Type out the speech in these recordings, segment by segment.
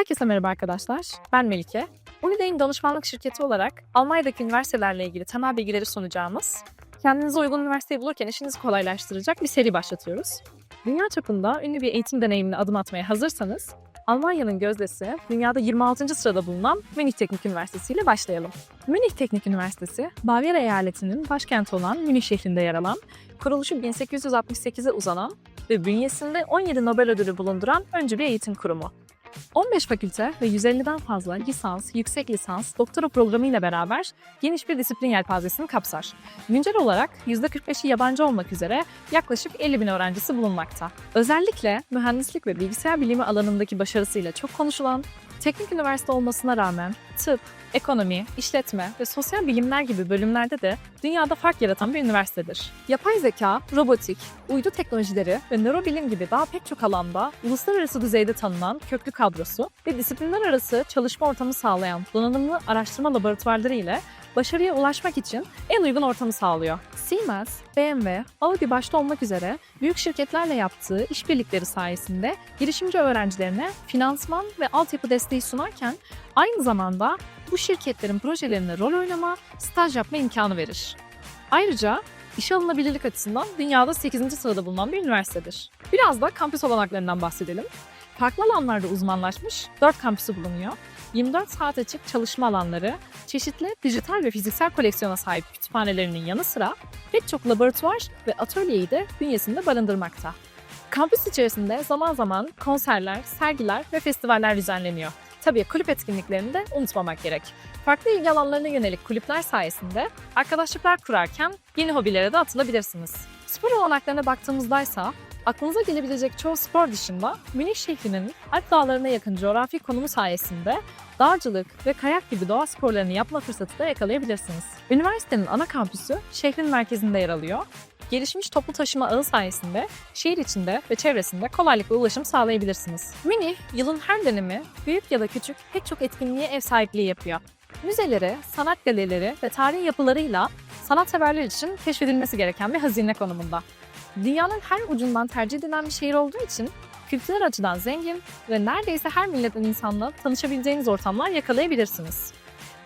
Herkese merhaba arkadaşlar. Ben Melike. Unidain danışmanlık şirketi olarak Almanya'daki üniversitelerle ilgili temel bilgileri sunacağımız, kendinize uygun üniversiteyi bulurken işinizi kolaylaştıracak bir seri başlatıyoruz. Dünya çapında ünlü bir eğitim deneyimine adım atmaya hazırsanız, Almanya'nın gözdesi, dünyada 26. sırada bulunan Münih Teknik Üniversitesi ile başlayalım. Münih Teknik Üniversitesi, Bavyera eyaletinin başkenti olan Münih şehrinde yer alan, kuruluşu 1868'e uzanan ve bünyesinde 17 Nobel ödülü bulunduran öncü bir eğitim kurumu. 15 fakülte ve 150'den fazla lisans, yüksek lisans, doktora programı ile beraber geniş bir disiplin yelpazesini kapsar. Güncel olarak %45'i yabancı olmak üzere yaklaşık 50 bin öğrencisi bulunmakta. Özellikle mühendislik ve bilgisayar bilimi alanındaki başarısıyla çok konuşulan, teknik üniversite olmasına rağmen tıp, ekonomi, işletme ve sosyal bilimler gibi bölümlerde de dünyada fark yaratan bir üniversitedir. Yapay zeka, robotik, uydu teknolojileri ve nörobilim gibi daha pek çok alanda uluslararası düzeyde tanınan köklü kadrosu ve disiplinler arası çalışma ortamı sağlayan donanımlı araştırma laboratuvarları ile başarıya ulaşmak için en uygun ortamı sağlıyor. Siemens, BMW, Audi başta olmak üzere büyük şirketlerle yaptığı işbirlikleri sayesinde girişimci öğrencilerine finansman ve altyapı desteği sunarken aynı zamanda bu şirketlerin projelerinde rol oynama, staj yapma imkanı verir. Ayrıca işe alınabilirlik açısından dünyada 8. sırada bulunan bir üniversitedir. Biraz da kampüs olanaklarından bahsedelim. Farklı alanlarda uzmanlaşmış 4 kampüsü bulunuyor. 24 saat açık çalışma alanları, çeşitli dijital ve fiziksel koleksiyona sahip kütüphanelerinin yanı sıra pek çok laboratuvar ve atölyeyi de bünyesinde barındırmakta. Kampüs içerisinde zaman zaman konserler, sergiler ve festivaller düzenleniyor. Tabii kulüp etkinliklerini de unutmamak gerek. Farklı ilgi alanlarına yönelik kulüpler sayesinde arkadaşlıklar kurarken yeni hobilere de atılabilirsiniz. Spor olanaklarına baktığımızdaysa aklınıza gelebilecek çoğu spor dışında Münih şehrinin Alp dağlarına yakın coğrafi konumu sayesinde dağcılık ve kayak gibi doğa sporlarını yapma fırsatı da yakalayabilirsiniz. Üniversitenin ana kampüsü şehrin merkezinde yer alıyor. Gelişmiş toplu taşıma ağı sayesinde şehir içinde ve çevresinde kolaylıkla ulaşım sağlayabilirsiniz. Münih, yılın her dönemi büyük ya da küçük pek çok etkinliğe ev sahipliği yapıyor. Müzeleri, sanat galerileri ve tarihi yapılarıyla sanatseverler için keşfedilmesi gereken bir hazine konumunda. Dünyanın her ucundan tercih edilen bir şehir olduğu için kültürel açıdan zengin ve neredeyse her milletten insanla tanışabileceğiniz ortamlar yakalayabilirsiniz.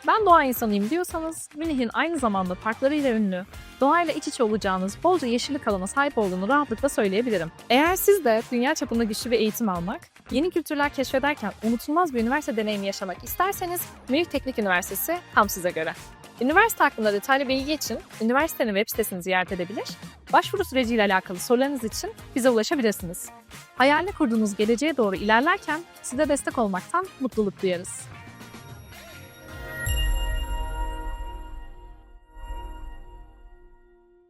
Ben doğa insanıyım diyorsanız Münih'in aynı zamanda parklarıyla ünlü, doğayla iç içe olacağınız bolca yeşillik alana sahip olduğunu rahatlıkla söyleyebilirim. Eğer siz de dünya çapında güçlü bir eğitim almak, yeni kültürler keşfederken unutulmaz bir üniversite deneyimi yaşamak isterseniz Münih Teknik Üniversitesi tam size göre. Üniversite hakkında detaylı bilgi için üniversitenin web sitesini ziyaret edebilir, başvuru süreciyle alakalı sorularınız için bize ulaşabilirsiniz. Hayalini kurduğunuz geleceğe doğru ilerlerken size destek olmaktan mutluluk duyarız.